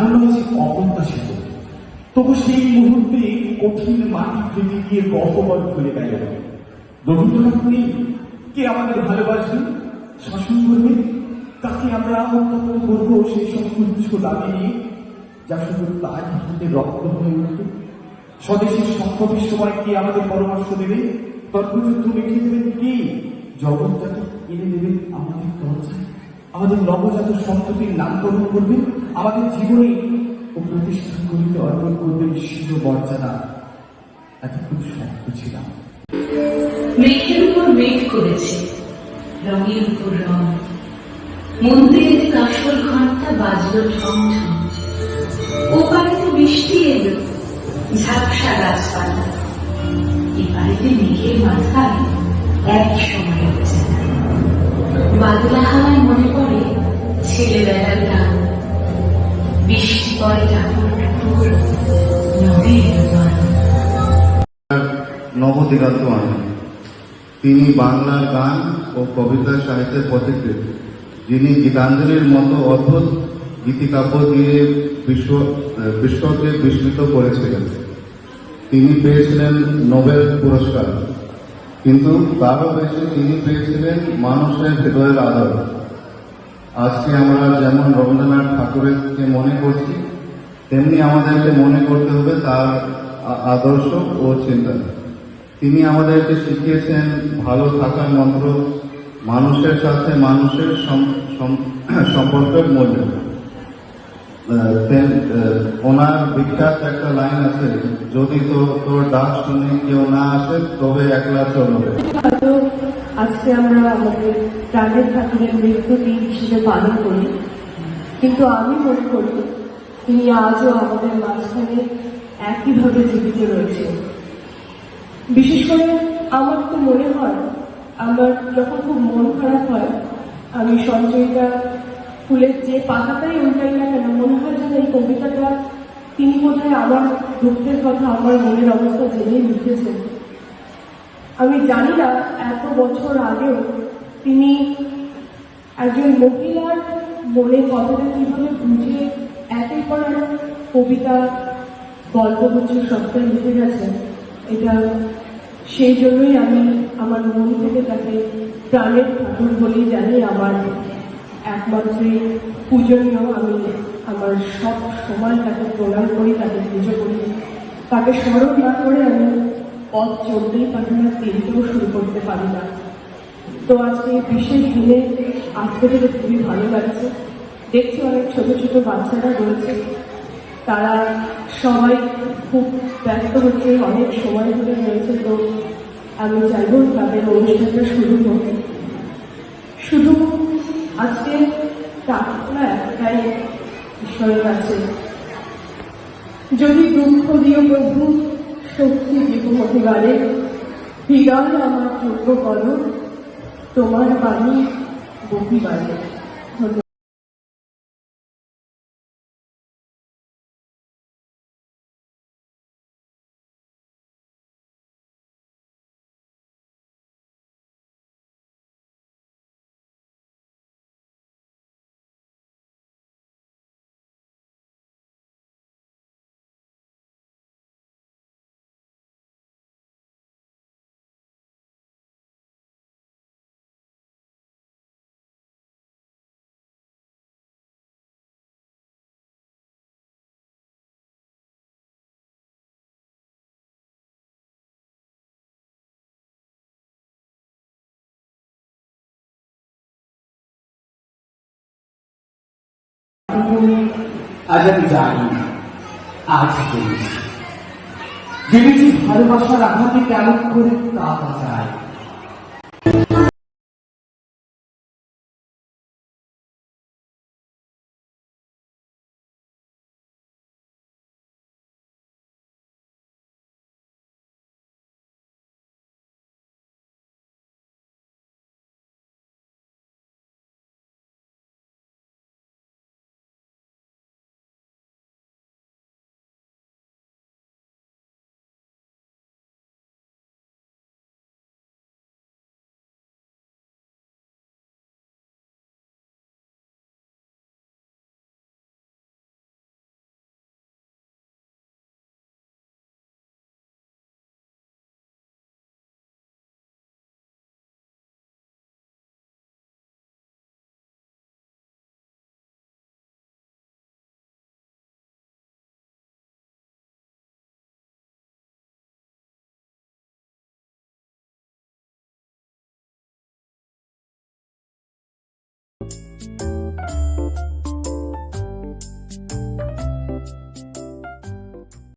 এমন যে অপ্রত্যাশিত। তবু সেই মুহূর্তে কঠিন মাটি ফেটে গিয়ে গহ্বর খুলে গেল। রবীন্দ্রনাথ নেই। কে আমাদের ভালোবাসবে? শাসন করবে? তাকে আমরা উত্থাপন করব সেই সব তুচ্ছ দাবি যা শুধু তার হাতে রক্ত হয়ে উঠবে। স্বদেশের সংকটের সময় কে আমাদের পরামর্শ দেবে? তর্কযুদ্ধ মিটিয়ে দেবেন কে? জগৎটাকে এনে দেবেন আমাদের দরজায়। আমাদের নবজাত সন্ততির নামকরণ করবেন আমাদের জীবনে ও প্রতিষ্ঠানগুলিতে অর্পণ করবেন শির মর্যাদা। এতক্ষণ শক্ত ছিলাম মেঘের উপর মেঘ করেছে, রঙের উপর রং মন্দিরের কাশর ঘণ্টা বাজলো ঠং ঠং ওপারেতে বৃষ্টি এলো, ঝাপসা গাছপালা। এপারেতে মেঘের মাথায় এক সময় হচ্ছে নবদিগন্ত তিনি বাংলার গান ও কবিতা সাহিত্যের পথিকৃৎ যিনি গীতাঞ্জলির মতো অদ্ভুত গীতিকাব্য দিয়ে বিশ্ব বিশ্বকে বিস্মিত করেছিলেন। তিনি পেয়েছিলেন নোবেল পুরস্কার, কিন্তু তারও বেশি তিনি পেয়েছিলেন মানুষের হৃদয়ের আদর। আজকে আমরা যেমন রবীন্দ্রনাথ ঠাকুরকে মনে করছি, তেমনি আমাদেরকে মনে করতে হবে তার আদর্শ ও চিন্তা। তিনি আমাদেরকে শিখিয়েছেন ভালো থাকার মন্ত্র, মানুষের সাথে মানুষের সম- সম- সম্পর্কের মূল্য। ওনার বিখ্যাত একটা লাইন আছে, যদি তো তোর ডাক শুনে কেউ না আসে, তবে একলা চলবে। আজকে আমরা আমাদের প্রাণের ঠাকুরের মৃত্যু দিন হিসেবে পালন করি। কিন্তু আমি মনে করি, তিনি আজও আমাদের মাঝখানে একইভাবে জীবিত রয়েছে বিশেষ করে আমার তো মনে হয়, আমার যখন খুব মন খারাপ হয়, আমি সঞ্চয়িতা ফুলের যে পাতাটাই উল্টাই না কেন, মনে হয় যেন এই কবিতাটা তিনি বোধহয় আমার দুঃখের কথা, আমার মনের অবস্থা জেনে লিখেছেন। আমি জানি না এত বছর আগেও তিনি একজন মহিলার মনে কথাটা কীভাবে বুঝে একের পর কবিতা গল্প হচ্ছে সবটাই লিখে গেছেন। এটা সেই জন্যই আমি আমার মন থেকে তাকে প্রাণের ঠাকুর বলেই জানি আমার একমাত্র পূজনীয়। আমি আমার সব সময় তাকে প্রণাম করি, তাকে পুজো করি। তাকে স্মরণ না করে আমি পথ চলতেই পারি না তিনটেও শুরু করতে পারি না। তো আজকে বিশেষ দিনে আসতে পেরে খুবই ভালো লাগছে। দেখছি অনেক ছোট ছোট বাচ্চারা রয়েছে। তারা সবাই খুব ব্যস্ত হচ্ছে অনেক সময় ধরে রয়েছে তো আমি চাইব তাদের অনুষ্ঠানটা শুরু হোক। শুধু আজকে প্রার্থনা একটাই ঈশ্বরের কাছে। যদি দুঃখ দিও প্রভু, শক্তি দিব মহিবারে হৃদয় আমার যোগ্য করো তোমার বাণী বহিবারে ধন্যবাদ আজ আমি জানি আজ জেনেছি ভালোবাসার আঘাতে কেমন করে কাঁদা যায় you